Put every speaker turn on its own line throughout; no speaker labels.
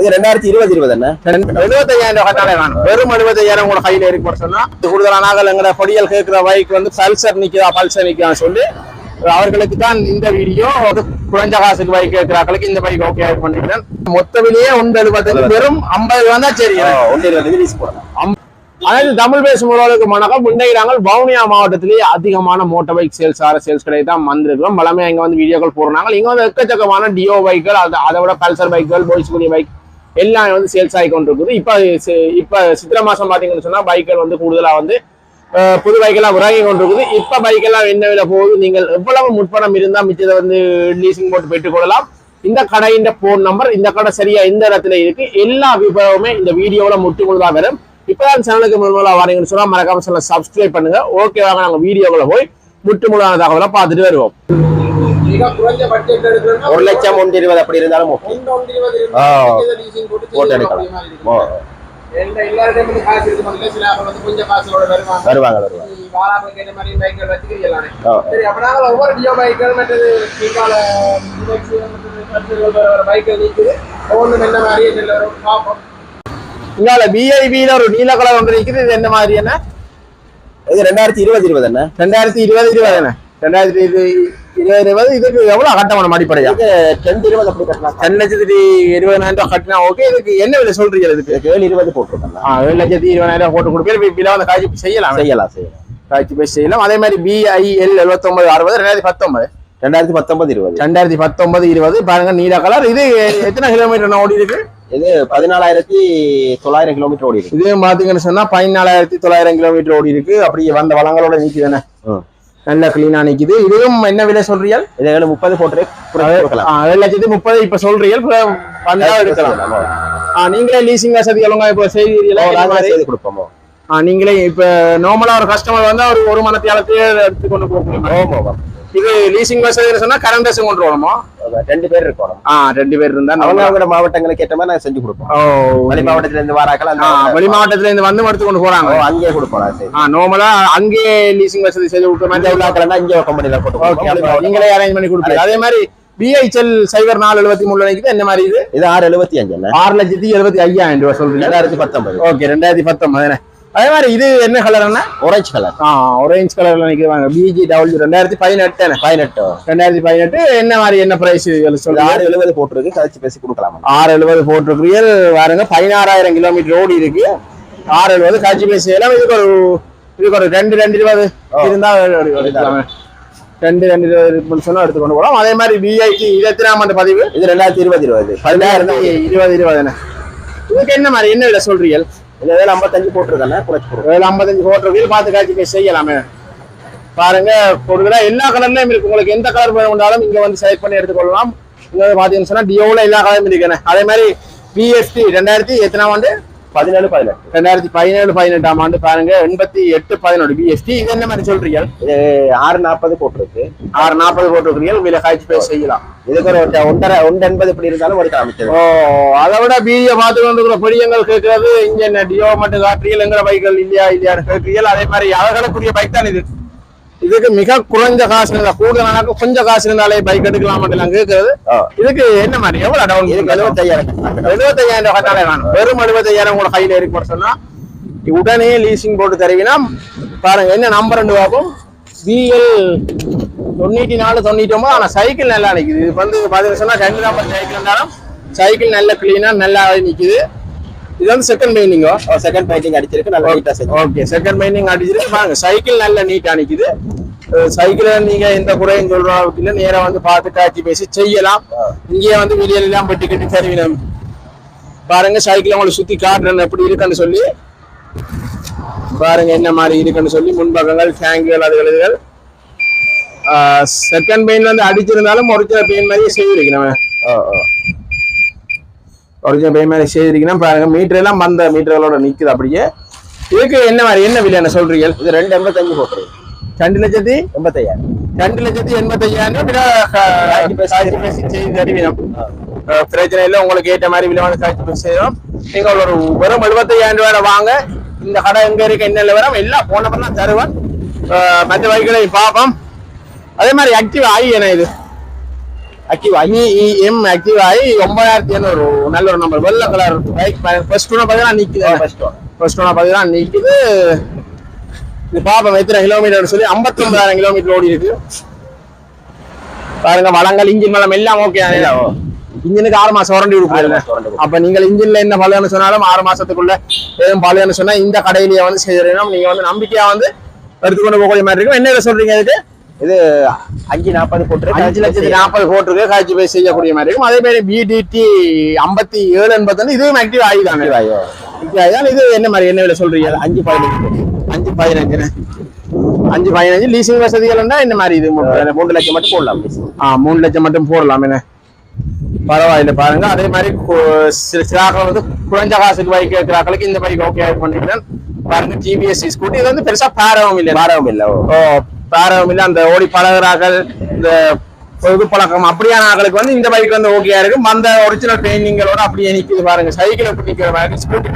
இது ரெண்டாயிரத்தி இருபது இருபது என்ன?
எழுபத்தையாயிரம் ரூபாய் வேணும். வெறும் எழுபத்தையாயிரம் கூட கையில இருக்கு சொன்னா கூடுதலான எங்கட பொடியல் கேட்கிற பைக் வந்து பல்சர் நிக்குதா பல்சர் நிக்குதான்னு சொல்லி அவர்களுக்கு தான் இந்த வீடியோ ஒரு குறைஞ்ச காசுக்கு பைக் கேட்கிறார்களுக்கு இந்த பைக் ஓகே பண்ணிக்கிறேன். மொத்த விலையே ஒன்று எழுபத்தஞ்சு வெறும் ஐம்பது ரூபா தான் சரி.
ஒன்று இருபது
தமிழ் பேசும் உறவுகளுக்கு வணக்கம். நாங்கள் வவுனியா மாவட்டத்திலேயே அதிகமான மோட்டார் பைக் சேல்ஸ் ஆற சேல்ஸ் கடை தான் வந்திருக்கிறோம். பலமே இங்க வந்து வீடியோக்கள் போடுறாங்க. இங்க வந்து எக்கச்சக்கமான டியோ பைக்குகள் அது விட பல்சர் பைக்குகள் போய்ஸ்குரிய பைக் எல்லாம் வந்து சேல்ஸ் ஆகி கொண்டிருக்குது. இப்போ இப்போ சித்திரை மாதம் பார்த்தீங்கன்னு சொன்னால் பைக்கள் வந்து கூடுதலாக வந்து புது பைக்கெல்லாம் உறங்கி கொண்டிருக்குது. இப்போ பைக்கெல்லாம் என்ன விலை போகுது? நீங்கள் எவ்வளவு முற்பணம் இருந்தால் மிச்சத்தை வந்து லீசிங் போட்டு பெற்றுக்கொள்ளலாம் இந்த கடையின் போன் நம்பர் இந்த கடை சரியா எந்த இடத்துல இருக்கு. எல்லா விவரமுமே இந்த வீடியோவில் முற்றுமுழுதா வரும். இப்போதான் சேனலுக்கு முதல்ல வரீங்கன்னு சொன்னால் மறக்காம சேனலை சப்ஸ்கிரைப் பண்ணுங்க. ஓகே வாங்க வீடியோவில் வீடியோக்குள்ள போய் முற்றுமுழுதான தகவலை பார்த்துட்டு வருவோம்.
ஒரு லட்சம் ஒன்று இருபது அப்படி இருந்தாலும்
போட்டு
எடுக்கலாம்.
வருவாங்க.
இங்கால விஐபியில ஒரு நீல கலர் ஒன்று இருக்குது இது என்ன மாதிரி என்ன?
இது ரெண்டாயிரத்தி இருபது இருபது என்ன?
ரெண்டாயிரத்தி இருபது இருபது என்ன? ரெண்டாயிரத்தி இருபது இருபது இதுக்கு எவ்வளவு கட்டணும் அடிப்படையா?
இது டென்த் இருபது அப்படி கட்டலாம்.
லட்சத்தி இருபதாயிரம் ரூபாய் கட்டினா ஓகே இதுக்கு என்ன விலை சொல்றீங்க இதுக்கு?
ஏழு இருபது போட்டிருக்கேன்
ஆ, ஏழு லட்சத்தி இருபதாயிரம் ரூபாய் போட்டு கொடுப்பேன் விலை வந்து காய்ச்சி செய்யலாம்.
செய்யலாம் செய்யலாம்.
காய்ச்சி போய் செய்யலாம். அதே மாதிரி பிஐஎல் எழுபத்தொன்பது அறுபது ரெண்டாயிரத்தி பத்தொன்பது.
ரெண்டாயிரத்தி பத்தொன்பது இருபது.
ரெண்டாயிரத்தி பத்தொன்பது இருபது. பாருங்க நீல கலர். இது எத்தனை கிலோமீட்டர் ஓடி இருக்கு?
இது பதினாலாயிரத்தி தொள்ளாயிரம் கிலோமீட்டர் ஓடி இருக்கு.
இது பாத்தீங்கன்னு சொன்னா பதினாலாயிரத்தி தொள்ளாயிரம் கிலோமீட்டர் ஓடி இருக்கு. அப்படி வந்த வளங்களோட நிக்குதானே
ம்.
நல்ல கிளீனா நிக்குது. இதுவும் என்ன விலை சொல்றீங்க
இது முப்பது போட்டு
ஏழு லட்சத்தி முப்பது இப்ப சொல்றீங்க வந்தா எடுக்கலாம். ஆ, நீங்களே லீசிங் வசதி ஒழுங்கா இப்ப?
செய்து கொடுப்போமோ?
ஆ, நீங்களே இப்ப நார்மலா ஒரு கஸ்டமர் வந்தா ஒரு ஒரு மணத்தியாலத்தையே எடுத்து கொண்டு போக முடியுமா? இது லீசிங் வசதி சொன்னா கரண்ட் பஸ் கொண்டு வரணுமா?
ரெண்டு பேர் இருக்கணும்.
ஆ ரெண்டு பேர் இருந்தா
அவங்க அவங்க மாவட்டங்களுக்கு ஏற்ற மாதிரி நாங்க செஞ்சு கொடுப்போம்.
ஓ
வெளி மாவட்டத்துல இருந்து
ஆ, வெளி மாவட்டத்துல இருந்து வந்து எடுத்து கொண்டு போறாங்க.
அங்கேயே கொடுப்போம் சரி.
ஆ நார்மலா அங்கேயே லீசிங் வசதி செய்து கொடுக்குற மாதிரி
உள்ளாக்கலன்னா இங்கே கம்பெனில போட்டு.
நீங்களே அரேஞ்ச் பண்ணி கொடுப்பீங்க. அதே மாதிரி பிஐஎல் சைபர் நாலு எழுபத்தி மூணு நினைக்குது என்ன மாதிரி இது?
இது ஆறு எழுபத்தி அஞ்சு
ஆறு லட்சத்தி எழுபத்தி ஐயாயிரம் ரூபாய் சொல்றீங்க.
ரெண்டாயிரத்தி பத்தொன்பது.
ஓகே ரெண்டாயிரத்தி பத்தொன்பது அதே மாதிரி இது என்ன கலர் என்ன
orange கலர்
ஆ ஆரஞ்சு கலர்ல நினைக்கிறாங்க பிஜி டபிள்யூ ரெண்டாயிரத்தி பதினெட்டு.
பதினெட்டு.
ரெண்டாயிரத்தி பதினெட்டு என்ன மாதிரி என்ன பிரைஸ் சொல்லுங்க.
ஆறு எழுபது போட்டிருக்கு. கழிச்சு பேசி கொடுக்கலாம்.
ஆறு எழுபது போட்டிருக்கிறீர்கள் பாருங்க பதினாறாயிரம் கிலோமீட்டர் ஓடி இருக்கு. ஆறு எழுபது காட்சி பேசி செய்யலாம். இதுக்கு ஒரு இதுக்கு ஒரு ரெண்டு ரெண்டு இருபது. இருந்தா. ரெண்டு ரெண்டு இருபது சொன்னா எடுத்துக்கொண்டு போகலாம். அதே மாதிரி பிஐடி இருபத்தி நாலாம் ஆண்டு பதிவு?
இது ரெண்டாயிரத்தி இருபது இருபது. பதினாயிரம்
இருபது இருபது என்ன? இதுக்கு என்ன மாதிரி என்ன சொல்றீங்க
இது வேலை ஐம்பத்தஞ்சு போட்டுருக்கானே குறைச்சி வேலை
ஏழு ஐம்பத்தஞ்சு போட்டிருக்கீங்க பார்த்து காட்சி செய்யலாமே. பாருங்க கொடுக்குற எல்லா கலர்லயும் இருக்கு. உங்களுக்கு எந்த கலர் வேணும்னாலும் இங்க வந்து செலக்ட் பண்ணி எடுத்துக்கொள்ளலாம். இங்க பார்த்தீங்கன்னு பாத்தீங்கன்னு சொன்னா டியோல எல்லா கலரும் இருக்குண்ணே அதே மாதிரி பிஎஸ்டி ரெண்டாயிரத்தி எத்தனாம் ஆண்டு?
பதினேழு பதினெட்டு.
ரெண்டாயிரத்தி பதினேழு பதினெட்டாம் ஆண்டு பாருங்க. எண்பத்தி எட்டு பதினொன்று. பிஎஸ்டி இது என்ன மாதிரி சொல்றீங்க?
ஆறு நாற்பது போட்டிருக்கு.
ஆறு நாற்பது காய்ச்சி பேசி செய்யலாம்.
இதுக்கு ஒரு ஒன்றரை ஒன்று எண்பது இப்படி இருந்தாலும் ஒரு காமிச்சது
ஓ அதை விட பிஏ பார்த்து கொண்டிருக்கிற பெரியங்கள் கேட்கறது இங்க என்ன டியோ மட்டும் காட்டுறீங்க எங்கிற பைக்கள் இல்லையா இல்லையான்னு கேட்கிறீங்க அதே மாதிரி அவர்களுக்குரிய பைக் தான் இது. இதுக்கு மிக குறைஞ்ச காசு இருந்தா கூடுதலாக கொஞ்சம் காசு இருந்தாலே பைக் எடுக்கலாம் மட்டும் கேட்கறது. இதுக்கு என்ன மாதிரி? எவ்வளவு டவுன்
இதுக்கு எழுபத்தையாயிரம்.
எழுபத்தையாயிரம் ரூபாய் கட்டாலே வேணும். வெறும் எழுபத்தையாயிரம் கூட கையில இருக்கு சொன்னா உடனே லீசிங் போட்டு தருவீங்கன்னா பாருங்க என்ன நம்பர் ரெண்டு பார்ப்போம். பிஎல் தொண்ணூத்தி நாலு தொண்ணூத்தி ஒன்பது ஆனா சைக்கிள் நல்லா நிக்குது. இது வந்து பாத்தீங்கன்னா சொன்னா ரெண்டு நம்பர் சைக்கிள் இருந்தாலும் சைக்கிள் நல்ல கிளீனா நல்லா நிக்குது. இது வந்து செகண்ட் பெயிண்டிங்கோ
செகண்ட் பெயிண்டிங் அடிச்சிருக்கு நல்லா நீட்டா செஞ்சு.
ஓகே செகண்ட் பெயிண்டிங் அடிச்சிருக்கு. பாருங்க சைக்கிள் நல்ல நீட்டா நிக்குது. சைக்கிளை நீங்க எந்த குறையும் சொல்றதுக்கு இல்ல நேரா வந்து பார்த்து காட்சி பேசி செய்யலாம். இங்கேயே வந்து வெளியில எல்லாம் பெட்டி கட்டி தருவினம். பாருங்க சைக்கிள் உங்களுக்கு சுத்தி காட்டுறேன் எப்படி இருக்குன்னு சொல்லி. பாருங்க என்ன மாதிரி இருக்குன்னு சொல்லி. முன்பக்கங்கள் டேங்குகள் அதுகள் செகண்ட் பெயின் வந்து அடிச்சிருந்தாலும் ஒரிஜினல் பெயின் மாதிரியே செய்திருக்கு நம்ம. ஒரிஜினல் மாதிரி செய்திருக்கீங்கன்னா பாருங்க. மீட்டர் எல்லாம் வந்த மீட்டர்களோட நிக்குது அப்படியே. இதுக்கு என்ன மாதிரி என்ன விலை என்ன சொல்றீங்க?
இது ரெண்டு எண்பத்தஞ்சு போட்டிருக்கு.
ரெண்டு லட்சத்தி?
எண்பத்தையாயிரம்.
ரெண்டு லட்சத்தி எண்பத்தையாயிரம் செய்து தருவீனம் பிரச்சனை இல்லை. உங்களுக்கு ஏற்ற மாதிரி விலை வந்து காய்ச்சி பேசி செய்யறோம். நீங்க ஒரு வெறும் எழுபத்தையாயிரம் ரூபாய் வாங்க. இந்த கடை எங்க இருக்கு என்ன நிலவரம் எல்லாம் போன பண்ணலாம் தருவேன். மற்ற பைக்களை பார்ப்போம். அதே மாதிரி ஆக்டிவ் ஆகி என்ன இது?
ஆக்டிவா
எம் ஆக்டிவ் ஆகி ஒன்பதாயிரத்தி எண்ணூறு நல்ல ஒரு நம்பர் வெள்ளை கலர் பைக் ஃபர்ஸ்ட் ஒன்று பார்த்தீங்கன்னா நிற்குது
ஃபர்ஸ்ட்
ஃபர்ஸ்ட் ஒன்று பார்த்தீங்கன்னா நிற்குது இது பாப்போம் எத்தனை கிலோமீட்டர் சொல்லி ஐம்பத்தி ஒன்பதாயிரம் கிலோமீட்டர் ஓடி இருக்கு. பாருங்க வளங்கள் இன்ஜின் வளம் எல்லாம் ஓகே இன்ஜினுக்கு ஆறு மாசம்
warranty கொடுக்கும்.
அப்ப நீங்கள் இன்ஜின்ல என்ன பழுன்னு சொன்னாலும் ஆறு மாசத்துக்குள்ள எதுவும் பழுன்னு சொன்னா இந்த கடையிலேயே வந்து செய்யறீங்க நீங்க வந்து நம்பிக்கையா வந்து எடுத்துக்கொண்டு போகக்கூடிய மாதிரி இருக்கும். என்ன சொல்றீங்க இதுக்கு?
இது அஞ்சு நாற்பது போட்டு
அஞ்சு லட்சத்தி நாற்பது கோட்டுக்கு காய்ச்சி போய் செய்யக்கூடிய மாதிரி இருக்கும். அதே மாதிரி பிடிடி ஐம்பத்தி ஏழு எண்பத்தி இதுவும் ஆக்டிவ் ஆகிதான்? இது என்ன மாதிரி என்ன விலை சொல்றீங்க?
அஞ்சு பதினஞ்சு.
அஞ்சு பதினஞ்சு அஞ்சு பதினஞ்சு. லீசிங் வசதிகள்னா என்ன மாதிரி இது?
மூன்று லட்சம் மட்டும் போடலாம்.
ஆ மூணு லட்சம் மட்டும் போடலாம் என்ன பரவாயில்ல பாருங்க. அதே மாதிரி சிலாக்கள் வந்து குறைஞ்ச காசுக்கு பைக் கேட்கிறாக்களுக்கு இந்த பைக் ஓகே பண்ணிக்கிறேன் பாருங்க டிவிஎஸ் ஸ்கூட்டி இது வந்து பெருசா பாரவும் இல்லை.
பாரவும் இல்ல.
ஓ பாரவும் இல்லை அந்த ஓடி பழகுறாக்கள் இந்த பொது பழக்கம் அப்படியான ஆட்களுக்கு வந்து இந்த பைக் வந்து ஓகேயா இருக்கு அந்த ஒரிஜினல் பெயிண்டிங்களோட அப்படியே நிக்குது பாருங்க. சைக்கிள் எப்படி நிக்கிற மாதிரி ஸ்கூட்டி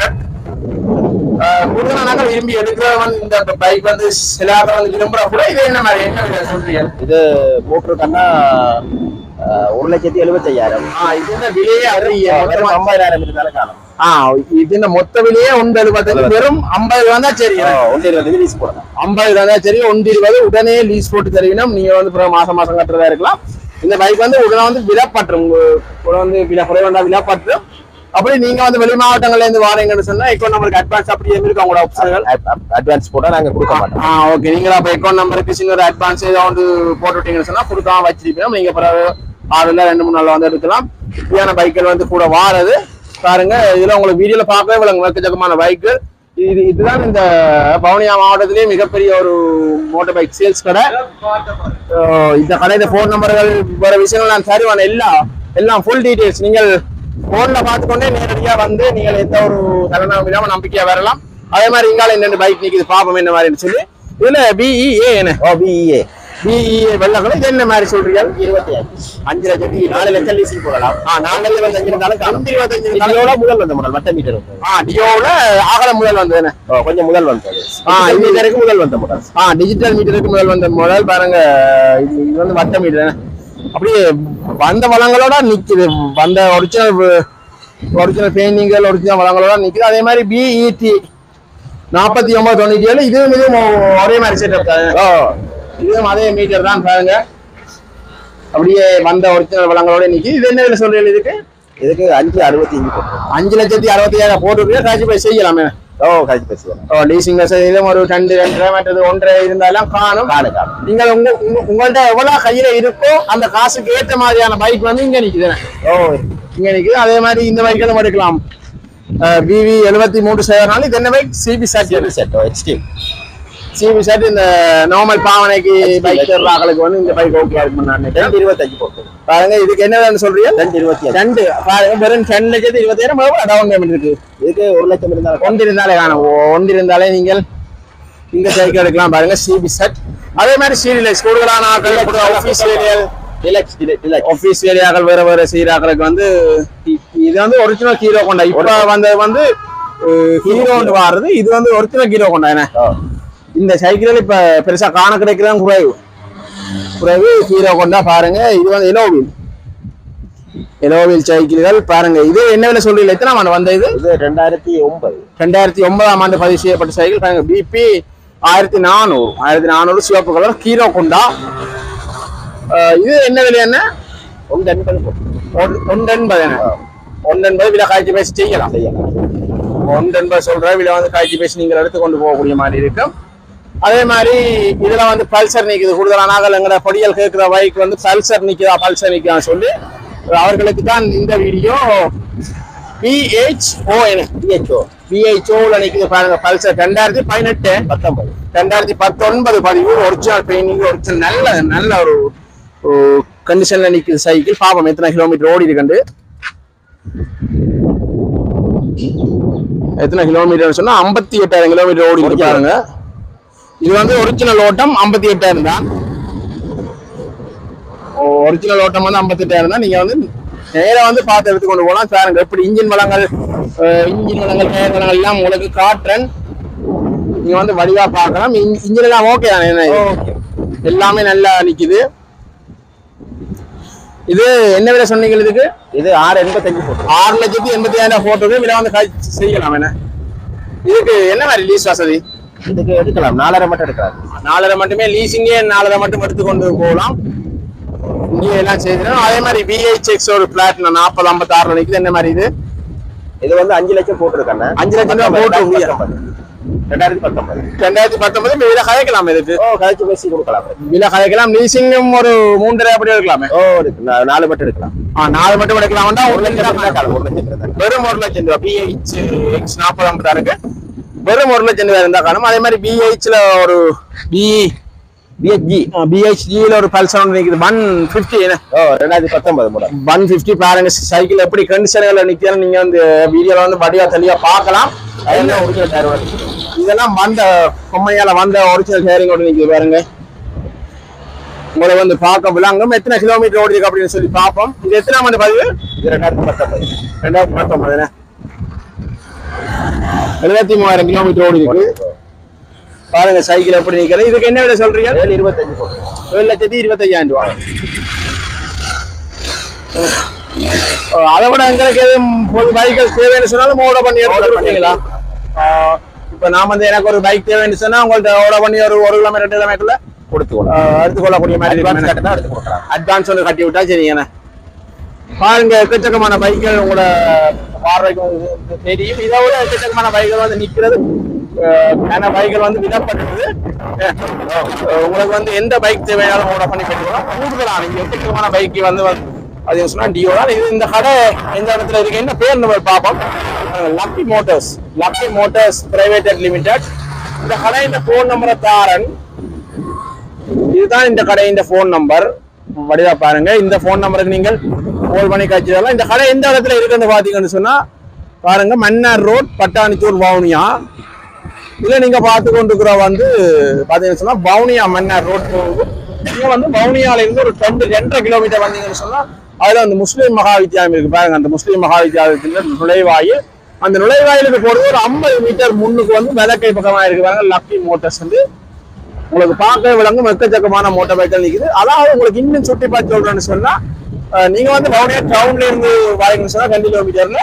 கூடுதலாக நாங்கள் விரும்பி எடுக்கிற வந்து இந்த பைக் வந்து சில வந்து விரும்புற கூட. இது என்ன மாதிரி? என்ன சொல்றீங்க?
இது போட்டிருக்கன்னா ஒரு லட்சத்தி எழுபத்தையாயிரம்
ஆ இது என்ன விலையே அறிய
ஐம்பதாயிரம் இருந்தாலும் காணும்.
இந்த மொத்த விலையே ஒன்று எழுபத்தஞ்சு வெறும் ஐம்பது ரூபா தான் சரி.
ஒன்று இருபது லீஸ் போடலாம்.
ஐம்பது ரூபா தான் சரி. ஒன்று இருபது உடனே லீஸ் போட்டு தருவீங்கன்னா நீங்க வந்து மாசம் மாசம் கட்டுறதா இருக்கலாம். இந்த பைக் வந்து உடனே வந்து கூட வந்து விலை குறைவாண்டா விலப்பற்றும் அப்படி நீங்க வந்து வெளி மாவட்டங்கள்ல இருந்து வாரீங்கன்னு சொன்னா அக்கௌண்ட் நம்பருக்கு அட்வான்ஸ் அப்படியே இருக்கு உங்களோட ஆப்ஷன்கள்
அட்வான்ஸ் போட்டா நாங்க கொடுக்க மாட்டோம்.
ஆ ஓகே நீங்களா அப்ப அக்கௌண்ட் நம்பருக்கு சின்ன ஒரு அட்வான்ஸ் ஏதாவது போட்டு விட்டீங்கன்னு சொன்னா கொடுக்காம வச்சிருப்பீங்க. நீங்க பிறகு ஆறுல ரெண்டு மூணு நாள் வந்து எடுக்கலாம். இப்படியான பைக்கள் வந்து கூட வாரது. பாருங்க. இதுல உங்களுக்கு வீடியோல பார்க்கவே விளங்கும். வெக்கச்சக்கமான பைக்கு இது இதுதான் இந்த பவுனியா மாவட்டத்திலேயே மிகப்பெரிய ஒரு மோட்டர் பைக் சேல்ஸ் கடை. இந்த கடையில போன் நம்பர்கள் வேற விஷயங்கள் நான் தருவேன் எல்லாம் எல்லாம் ஃபுல் டீடைல்ஸ் நீங்கள் போன்ல பார்த்துக்கொண்டே நேரடியா வந்து நீங்கள் எந்த ஒரு தலைநகம் இல்லாம நம்பிக்கையா வரலாம். அதே மாதிரி இங்கால என்னென்ன பைக் நிற்கிது பாப்போம் என்ன மாதிரி சொல்லி. இதுல பிஇஏ என்ன?
ஓ பிஇஏ
பிஇஏ வெள்ளங்களும் இது என்ன மாதிரி சொல்றீங்க
இருபத்தி அஞ்சு அஞ்சு லட்சத்தி நாலு லட்சம் லீசிங் போடலாம்.
ஆ நாலு இருபத்தஞ்சு இருந்தாலும்
நூத்தி இருபத்தஞ்சு
இருபத்தஞ்சு
இதோட முதல் வந்த மாடல் வட்ட மீட்டர்
ஆ டியோல ஆகல முதல் வந்தது
கொஞ்சம் முதல் வந்தது.
ஆ,
மீட்டருக்கு முதல் வந்த மாடல்
ஆ டிஜிட்டல் மீட்டருக்கு முதல் வந்த முதல் பாருங்க இது இது வந்து வட்ட மீட்டர் அப்படியே வந்த வளங்களோட நிக்குது. வந்த ஒரிஜினல் ஒரிஜினல் பெயிண்டிங்கள் ஒரிஜினல் வளங்களோட நிக்குது. அதே மாதிரி பிஇடி நாற்பத்தி ஒன்பது தொண்ணூத்தி ஏழு இதுவும் இதுவும் ஒரே மாதிரி செட்டப்
ஓ
இதுவும் அதே மீட்டர் தான் பாருங்க. அப்படியே வந்த ஒரிஜினல் வளங்களோட நிக்குது இது என்ன விலை சொல்றீங்க இதுக்கு?
இதுக்கு அஞ்சு அறுபத்தி அஞ்சு
அஞ்சு லட்சத்தி அறுபத்தி ஏழு போட்டு காட்சி போய் செய்யலாமே
ஓ கழிச்சு பேசுவோம்
ஓ லீசிங் வசதியிலும் ஒரு ரெண்டு ரெண்டரை மற்றது ஒன்றரை இருந்தாலும் காணும்.
காணு காணு
நீங்கள் உங்க உங்க- உங்கள்ட்ட எவ்வளவு கையில இருக்கோ அந்த காசுக்கு ஏற்ற மாதிரியான பைக் வந்து இங்க நிக்குது
ஓ.
இங்க நிக்குது. அதே மாதிரி இந்த பைக்கிலும் எடுக்கலாம். பிவி எழுபத்தி மூன்று சேவனாலும் இது என்ன பைக் சிபி சாட்
செட் எக்ஸ்ட்ரீம்
சிபி சாட் இந்த நார்மல் பாவனைக்கு பைக் தர்றாங்களுக்கு வந்து இந்த பைக் ஓகே இருக்கும்னு நான் நினைக்கிறேன்
இருபத்தஞ்சு போட்டு.
பாருங்க இதுக்கு என்ன சொல்றீங்க?
ரெண்டு இருபத்தி
ரெண்டு பாருங்க வெறும் ரெண்டு லட்சத்தி இருபத்தாயிரம் எவ்வளவு டவுன் பேமெண்ட் இருக்கு.
இதுக்கு ஒரு லட்சம் இருந்தாலும்
ஒன்று இருந்தாலே காணும். ஒன்று இருந்தாலே நீங்கள் இந்த சைக்கிள் எடுக்கலாம். பாருங்க சிபி செட் அதே மாதிரி சீரியலைஸ் கூடுதலான ஆட்கள் ஆஃபீஸ் ஏரியால் ஆஃபீஸ் ஏரியாக்கள் வேற வேற செய்யறாக்களுக்கு வந்து இது வந்து ஒரிஜினல் ஹீரோ கொண்டா இப்ப வந்தது வந்து ஹீரோ வாடுறது இது வந்து ஒரிஜினல் ஹீரோ கொண்டா என்ன இந்த சைக்கிள் இப்ப பெருசா காண கிடைக்கிறதான் குறைவு. குறைவு ஹீரோ கொண்டா பாருங்க இது வந்து எலோவில் எலோவில் சைக்கிள்கள் பாருங்க இது என்ன விலை சொல்றீங்க? எத்தனை ஆண்டு வந்த இது?
இது ரெண்டாயிரத்தி ஒன்பது.
ரெண்டாயிரத்தி ஒன்பதாம் ஆண்டு பதிவு செய்யப்பட்ட சைக்கிள் பாருங்க பிபி ஆயிரத்தி நானூறு. ஆயிரத்தி நானூறு சிவப்பு கலர் ஹீரோ கொண்டா. இது என்ன விலை என்ன?
ஒன்று எண்பது
ஒன்று எண்பது என்ன? ஒன்று எண்பது விலை காய்ச்சி பேசி செய்யலாம்.
செய்யலாம்.
ஒன்று எண்பது சொல்ற விலை வந்து காய்ச்சி பேசி நீங்கள் எடுத்து கொண்டு போகக்கூடிய மாதிரி இருக்கும். அதே மாதிரி இதுல வந்து பல்சர் நிக்குது. கூடுதலான எங்கட பொடியல் கேட்கிற பைக் வந்து பல்சர் நிக்குதா பல்சர் நிக்குதான்னு சொல்லி அவர்களுக்கு தான் இந்த வீடியோ பிஹெச்ஓ
பிஹெச்ஓ
பிஹெச்ஓல நிக்குது பாருங்க பல்சர். ரெண்டாயிரத்தி பதினெட்டு.
பத்தொன்பது.
ரெண்டாயிரத்தி பத்தொன்பது பதிவு ஒரிஜினல் பெயிண்டிங் ஒரிஜினல் நல்ல நல்ல ஒரு கண்டிஷன்ல நிக்குது சைக்கிள் பாப்போம் எத்தனை கிலோமீட்டர் ஓடி இருக்கண்டு எத்தனை கிலோமீட்டர் சொன்னா ஐம்பத்தி எட்டாயிரம் கிலோமீட்டர் ஓடி இருக்கு பாருங்க. இது வந்து ஒரிஜினல் ஓட்டம் ஐம்பத்தி எட்டாயிரம் தான். ஒரிஜினல் ஓட்டம் வந்து ஐம்பத்தி எட்டாயிரம் தான். நீங்க வந்து நேரா வந்து பார்த்து எடுத்துக்கொண்டு போகலாம். பாருங்க எப்படி இன்ஜின் வளங்கள் இன்ஜின் வளங்கள் டயர் வளங்கள் எல்லாம் உங்களுக்கு காட்டுறேன் நீங்க வந்து வடிவா பார்க்கலாம். இன்ஜின் எல்லாம் ஓகே தானே? என்ன? எல்லாமே நல்லா நிக்குது. இது என்ன விலை சொன்னீங்க இதுக்கு?
இது ஆறு எண்பத்தஞ்சு போட்டு
ஆறு லட்சத்தி எண்பத்தி ஆயிரம் போட்டோக்கு விலை வந்து செய்யலாம் என்ன? இதுக்கு என்ன மாதிரி லீஸ் வசதி?
இதுக்கு எடுக்கலாம். நாலரை மட்டும் எடுக்கலாம்.
நாலரை மட்டுமே லீசிங்கே நாலரை மட்டும் எடுத்துக்கொண்டு போகலாம். இங்கே எல்லாம் செய்திடும் அதே மாதிரி விஹெச்எக்ஸ் ஒரு பிளாட் நாற்பது ஐம்பத்தி ஆறுல நிக்குது. என்ன மாதிரி இது?
இது வந்து அஞ்சு லட்சம் போட்டுருக்காங்க.
அஞ்சு லட்சம் ரூபாய் போட்டு.
ரெண்டாயிரத்தி பத்தொன்பது.
ரெண்டாயிரத்தி பத்தொன்பது. விலை கதைக்கலாம் இதுக்கு.
ஓ கழிச்சு பேசி கொடுக்கலாம்.
விலை கதைக்கலாம் லீசிங்கும் ஒரு மூன்றரை அப்படி எடுக்கலாமே.
ஓ நாலு மட்டும் எடுக்கலாம்.
ஆ நாலு மட்டும் எடுக்கலாம்டா ஒரு லட்சம் ரூபாய் வெறும் ஒரு லட்சம் ரூபாய் பிஹெச் எக்ஸ் நாற்பது வெறும் ஒரு லட்சம் ரூபாய் இருந்தா காணும். அதே மாதிரி பிஹெச்ல ஒரு பி
பிஹெச்ஜி
பிஹெச்ஜியில் ஒரு பல்சர் ஒன்று நிற்குது ஒன் ஃபிஃப்டி
ஓ ரெண்டாயிரத்தி பத்தொன்பது மாடல்
ஒன் ஃபிஃப்டி பாருங்க சைக்கிள் எப்படி கண்டிஷன்கள் நிற்கிறேன் நீங்க வந்து வீடியோல வந்து படியா தெளிவா பார்க்கலாம்.
அதெல்லாம் ஒரிஜினல் டயரோட
இதெல்லாம் வந்த கொம்மையால வந்த ஒரிஜினல் ஹேரிங்கோட நிற்குது பாருங்க. உங்களை வந்து பார்க்க விளாங்கும். எத்தனை கிலோமீட்டர் ஓடிருக்கு அப்படின்னு சொல்லி பார்ப்போம். இது எத்தனை ஆண்டு பதிவு?
இது ரெண்டாயிரத்தி பத்தொன்பது.
ரெண்டாயிரத்தி பத்தொன்பது எழுபத்தி மூவாயிரம் கிலோமீட்டர் ஓடி இருக்கு. பாருங்க சைக்கிள் எப்படி நிக்கிறது. இதுக்கு என்ன விலை சொல்றீங்க?
ஏழு இருபத்தஞ்சு
ஏழு லட்சத்தி இருபத்தையாயிரம் ரூபாய். ஓ, அதை விட எங்களுக்கு எதுவும் பொது பைக்கள் தேவைன்னு சொன்னாலும் ஓட பண்ணி எடுத்துருக்கீங்களா இப்ப நான் வந்து எனக்கு ஒரு பைக் தேவைன்னு சொன்னா உங்கள்ட்ட ஓட பண்ணி ஒரு ஒரு கிலோமீட்டர் ரெண்டு கிலோமீட்டர்ல
கொடுத்துக்கணும்
எடுத்துக்கொள்ளக்கூடிய மாதிரி
அட்வான்ஸ்
ஒன்று கட்டி விட்டா சரிங்கண்ணே பாருங்க எக்கச்சக்கமான பைக்குகள் உங்களோட பார்வைக்கு தெரியும். இதை விட எக்கச்சக்கமான பைக்குகள் வந்து நிக்கிறது ஏன்னா பைக்குகள் வந்து விடப்பட்டது. உங்களுக்கு வந்து எந்த பைக் தேவையாலும் ஓட பண்ணி பெற்றுக்கலாம் கூடுதலான எக்கச்சக்கமான பைக்கு வந்து அது சொன்னா டியோ தான் இது இந்த கடை எந்த இடத்துல இருக்கு என்ன பேர் நம்ம பார்ப்போம்? Lucky motors lucky motors private limited இந்த கடை இந்த ஃபோன் நம்பரை தாரன். இதுதான் இந்த கடையின் ஃபோன் நம்பர் வடிவா பாருங்க. இந்த ஃபோன் நம்பருக்கு நீங்கள் கால் பண்ணி காய்ச்சலாம் இந்த கடை எந்த இடத்துல இருக்குன்னு பார்த்தீங்கன்னு சொன்னால் பாருங்க மன்னார் ரோட் பட்டாணித்தூர் வவுனியா. இதில் நீங்கள் பார்த்து கொண்டுக்கிற வந்து பார்த்தீங்கன்னு சொன்னால் வவுனியா மன்னார் ரோட் போகுது. இங்கே வந்து வவுனியாலேருந்து ஒரு ரெண்டு ரெண்டரை கிலோமீட்டர் வந்தீங்கன்னு சொன்னால் அதில் அந்த முஸ்லீம் மகா வித்தியாலயம் இருக்கு. பாருங்க அந்த முஸ்லீம் மகா வித்தியாலயத்தின் நுழைவாயில். அந்த நுழைவாயிலுக்கு போகிறது ஒரு ஐம்பது மீட்டர் முன்னுக்கு வந்து விளக்கை பக்கமாக இருக்கு. பாருங்க லக்கி மோட்டர்ஸ் வந்து. உங்களுக்கு பார்க்க விளங்கும் எக்கச்சக்கமான மோட்டார் பைக்கள் நிற்கிது அதாவது உங்களுக்கு இன்னும் சுட்டி பார்த்து சொல்கிறேன்னு சொன்னால் நீங்க வந்து வவுனியா டவுன்ல இருந்து வரீங்கன்னு சொன்னா ரெண்டு கிலோமீட்டர்ல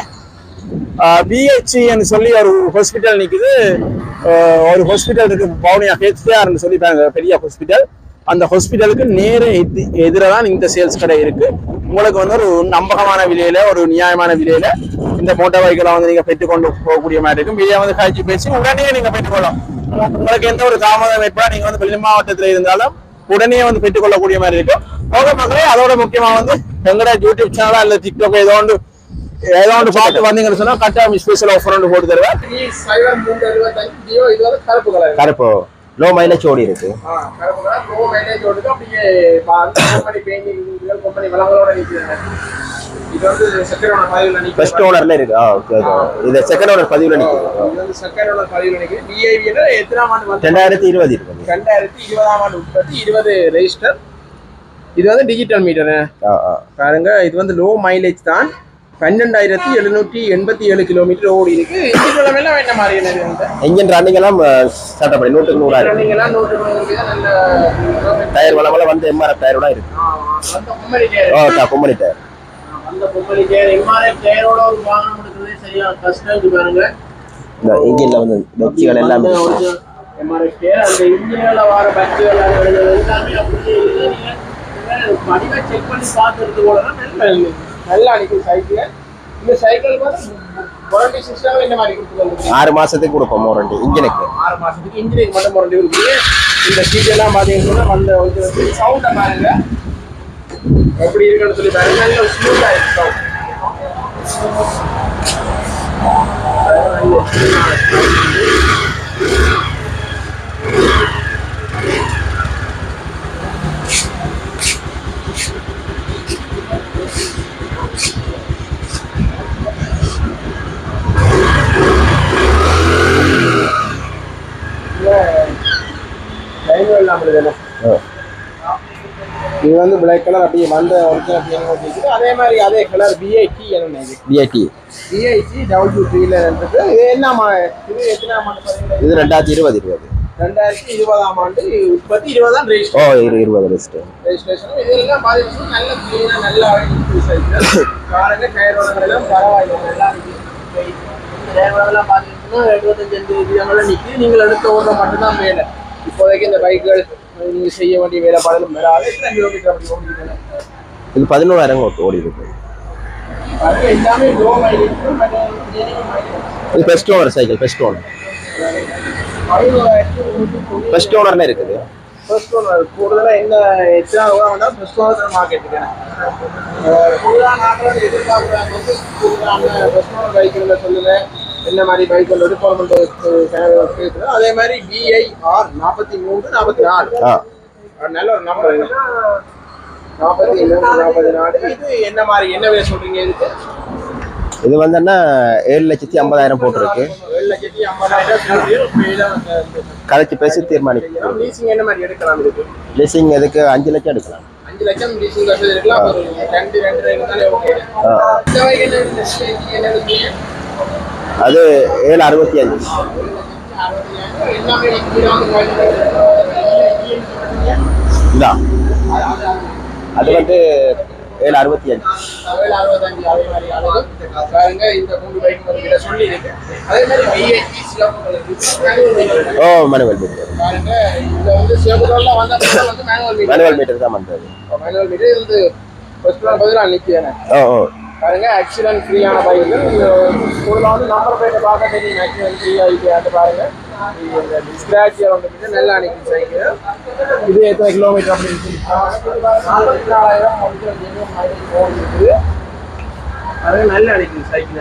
பிஹெச்ன்னு சொல்லி ஒரு ஹாஸ்பிட்டல் நிற்குது ஒரு ஹாஸ்பிட்டல் இருக்கு பவுனியா ஹெச்ஆர்னு சொல்லி பெரிய ஹாஸ்பிட்டல் அந்த ஹாஸ்பிட்டலுக்கு நேர எதிராக தான் இந்த சேல்ஸ் கடை இருக்கு. உங்களுக்கு வந்து ஒரு நம்பகமான விலையில ஒரு நியாயமான விலையில இந்த மோட்டார் பைக்கெல்லாம் வந்து நீங்க பெற்றுக்கொண்டு போகக்கூடிய மாதிரி இருக்கும். விலையை வந்து காய்ச்சி பேசி உடனே நீங்க பெற்றுக்கொள்ளலாம். உங்களுக்கு எந்த ஒரு தாமதம் ஏற்படா நீங்க வந்து வெளி மாவட்டத்தில் இருந்தாலும் உடனே வந்து பெற்றுக்கொள்ளக்கூடிய மாதிரி இருக்கும். ஓகே மக்களே அதோட முக்கியமா வந்து எங்களோட யூடியூப் சேனலா இல்ல டிக்டாக் ஏதோ ஒன்று ஏதோ ஒன்று பார்த்து வந்தீங்கன்னு சொன்னா கட்டாயம் ஸ்பெஷல் ஆஃபர் ஒன்று போட்டு தருவேன்.
கருப்பு.
லோ மைலேஜ் ஓடி இருக்கு. ஃபர்ஸ்ட் ஓனர்ல இருக்கு. ஆ ஓகே இது செகண்ட் ஓனர் பதிவுல நிக்குது.
இது வந்து செகண்ட் ஓனர் பதிவில் எத்தனாம் ஆண்டு
இருக்கு
ஆண்டு உற்பத்தி ரெஜிஸ்டர் இது வந்து டிஜிட்டல் மீட்டர் பாருங்க இது வந்து லோ மைலேஜ் தான். பன்னெண்டாயிரத்தி எழுநூற்றி எண்பத்தி ஏழு கிலோமீட்டர் ஓடி இருக்கு. இன்ஜின் எல்லாம் என்ன மாதிரி
இன்ஜின் ரன்னிங் எல்லாம் ஸ்டார்ட் பண்ணி நூற்றுக்கு நூறாயிரம்
ரன்னிங்லாம் நூற்று நூறு தான் நல்ல
டயர் வளமல வந்து எம்ஆர்எஃப் டயரோட இருக்கு.
அந்த பொம்மரி டயர் அந்த பொம்மரி டயர் எம்ஆர்எஃப் டயரோட ஒரு வாகனம் எடுக்கிறதே சரியா கஷ்டம் பாருங்க.
இந்த இன்ஜின்ல வந்து வெச்சிகள் எல்லாமே.
எம்ஆர்எஃப் டயர் அந்த இன்ஜினில் வர பட்ஜெட் எல்லாமே அப்படியே வடிவை செக் பண்ணி பார்த்து எடுத்து போடலாம் நல்ல அடிக்கும். சைக்கிள் இந்த சைக்கிள் வாரண்டி சிஸ்டம் என்ன மாதிரி கொடுத்துருக்காங்க
ஆறு மாசத்துக்கு கொடுப்போம் வாரண்டி இன்ஜினுக்கு.
ஆறு மாசத்துக்கு இன்ஜினியரிங் மட்டும் வாரண்டி கொடுக்குது. இந்த சீட் எல்லாம் பார்த்தீங்கன்னா வந்த சவுண்டை பாருங்க. எப்படி இருக்குன்னு சொல்லி பாருங்க. நல்ல ஸ்மூத்தாக இருக்கு சவுண்ட் டைம் இல்லாமல் இருக்குதுண்ணே
ஆ.
இது வந்து பிளாக் கலர் அப்படியே வந்த ஒரிஜினல் பிஎன் இருக்குது. அதே மாதிரி அதே கலர் பிஐடி என்ன
பிஐடி
பிஐடி டபிள்யூ த்ரீல இருக்கு இது என்ன மா இது எத்தனை பாத்தீங்கன்னா
இது ரெண்டாயிரத்தி இருபது இருபது.
ரெண்டாயிரத்தி இருபதாம் ஆண்டு உற்பத்தி இருபதாம்
ஓ இரு இருபது லிஸ்ட்
ரெஜிஸ்ட்ரேஷன் இதெல்லாம் பாத்தீங்கன்னா நல்ல கிளீனா நல்லா பாருங்க டயரோட எல்லாம் பரவாயில்லை. நல்லா இருக்கு டயரோடலாம் பாத்தீங்கன்னா எழுபத்தஞ்சு விதங்கள்லாம் நிற்கி நீங்கள் எடுத்த மட்டும்தான் வேலை இப்போதைக்கு இந்த பைக்குகள் நீங்க செய்ய வேண்டிய வேலை பாடலும் வராது. எத்தனை கிலோமீட்டர் அப்படி ஓடிக்கிறேன்
இது பதினோராயிரம் ஓடி இருக்கு இது best owner cycle best owner best ஓனர்னு இருக்குது.
ஃபர்ஸ்ட் ஓனர் கூடுதலாக என்ன எத்தனை ரூபா வந்தால் ஃபர்ஸ்ட் ஓனர் மார்க்கெட்டுக்கு கூடுதலாக நாங்களும் எதிர்பார்க்குறாங்க என்ன மாதிரி பைக்குகள் எடுக்கணும் கேட்குறோம் அதே மாதிரி பிஐஆர் நாற்பத்தி மூணு நாற்பத்தி நாலு. நல்ல ஒரு நம்பர் நாற்பத்தி மூணு நாற்பத்தி நாலு. இது என்ன மாதிரி என்ன விலை சொல்றீங்க இதுக்கு?
இது வந்து ஏழு லட்சத்தி ஐம்பதாயிரம் போட்டிருக்கு. கதைச்சு பேசி தீர்மானிக்கும்
லீசிங் என்ன மாதிரி எடுக்கலாம்
லீசிங் எதுக்கு? அஞ்சு லட்சம் எடுக்கலாம்.
அஞ்சு லட்சம் லீசிங் ரெண்டு ரெண்டு ஓகே
அது ஏழு அறுபத்தி அஞ்சு.
எல்லாமே வந்து
இதா. அது வந்து ஏழு அறுபத்தி அஞ்சு. ஓ மேனுவல் மீட்டர்
மேனுவல் மீட்டர்
தான் பண்ணுறது ஓ ஓ.
பாருங்க ஆக்சிடென்ட் ஃப்ரீயான பைக்கு ஸ்கூலில் வந்து நம்பர் பிளேட்டை பார்க்க தெரியும் ஆக்சிடென்ட் ஃப்ரீயாக இருக்கு பாருங்க. ஸ்கிராட்ச் வந்துட்டு நல்லா அன்னைக்கு சைக்கிள் இது எத்தனை கிலோமீட்டர் அப்படின்னு சொல்லி நாற்பத்தி நாலாயிரம் இருக்குது அது நல்ல அன்னைக்கு சைக்கிள்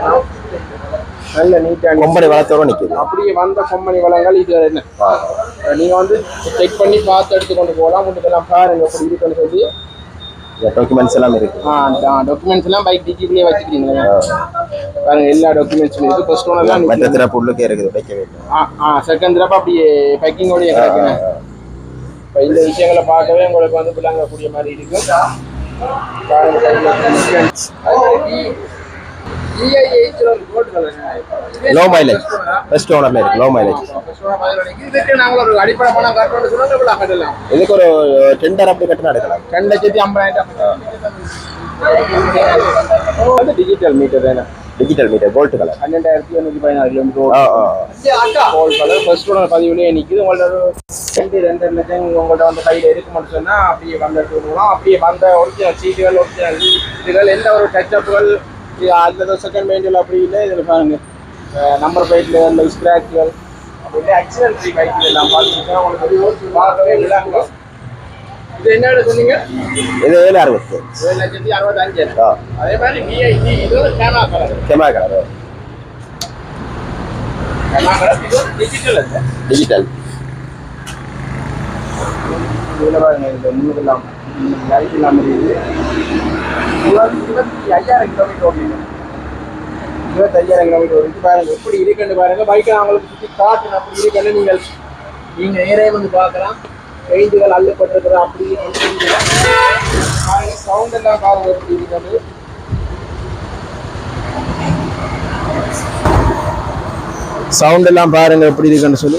நல்ல நீட்டாக
கொம்பனி வளத்தோட நிற்குது
அப்படியே வந்த கொம்பனி வளங்கள் இது என்ன? நீங்க வந்து செக் பண்ணி பார்த்து எடுத்து கொண்டு போகலாம். முன்னதெல்லாம் பாருங்க எப்படி இருக்குன்னு சொல்லி.
டாக்குமெண்ட்ஸ் எல்லாம் இருக்கு.
டாக்குமெண்ட்ஸ் எல்லாம் பைக் டிஜிபிளே வச்சுக்கிறீங்க பாருங்க எல்லா டாக்குமெண்ட்ஸும் இருக்கு ஃபர்ஸ்ட் ஓனர்
மற்ற
தான்
திறப்பு உள்ளுக்கே இருக்குது வைக்கவே
ஆ ஆ செகண்ட் தடவை அப்படியே பேக்கிங்கோடய கிடைக்குங்க இப்போ இந்த விஷயங்களை பார்க்கவே உங்களுக்கு வந்து விளங்கக்கூடிய மாதிரி இருக்கும்
லோ மைலேஜ் பெஸ்ட் ஓனர்ல இருக்கு லோ மைலேஜ்
இதுக்கு ஒரு
டெண்டர் அப்படி கட்டினா எடுக்கலாம்.
ரெண்டு லட்சத்தி ஐம்பதாயிரம் டிஜிட்டல் மீட்டர் தானே.
டிஜிட்டல் மீட்டர் கோல்டு கலர்
பன்னெண்டாயிரத்தி எண்ணூற்றி பதினாறு கிலோமீட்டர்
ஆ ஆ.
கோல் கலர் ஃபர்ஸ்ட் ஓனர் பதிவுலேயே நிற்கிது உங்கள்ட்ட ஒரு ரெண்டு ரெண்டு லட்சம் உங்கள்ட்ட வந்து கையில் இருக்குன்னு சொன்னால் அப்படியே வந்து எடுத்துக்கலாம் அப்படியே வந்த ஒரிஜினல் சீட்டுகள் ஒரிஜினல் இதுகள் எந்த ஒரு டச்சப்புகள் அந்த செகண்ட் மெயின்டில் அப்படி இல்லை இதில் பாருங்க. நம்பர் பிளேட்டில் அந்த ஸ்க்ராட்சுகள் அப்படி ஆக்சிடென்ட் ஃப்ரீ பைக் எல்லாம் பார்த்துக்கிட்டா உங்களுக்கு பார்க்கவே விடாங்க இது என்ன சொன்னீங்க?
இது ஏழு அறுபத்தி.
ஏழு லட்சத்தி அறுபத்தஞ்சு. அதே மாதிரி விஐடி இது ஒரு camera colour camera colour digital அது
டிஜிட்டல்
இதில் பாருங்க இந்த முன்னுக்கெல்லாம் லைட் இல்லாமல் இருக்குது இருபத்தி ஐயாயிரம் கிலோமீட்டர் ஓடிங்க இருபத்தையாயிரம் கிலோமீட்டர் ஓடிட்டு பாருங்க எப்படி இருக்குன்னு பாருங்கள் பைக்கை அவங்களுக்கு சுற்றி காட்டுன்னு அப்படி இருக்குன்னு நீங்கள் நீங்கள் நேரே வந்து பார்க்கலாம். பெயிண்டுகள் அள்ளப்பட்டிருக்கிற அப்படி பாருங்க சவுண்ட் எல்லாம் பாருங்க எப்படி இருக்குது.
சவுண்ட் எல்லாம் பாருங்க எப்படி இருக்குன்னு சொல்லி.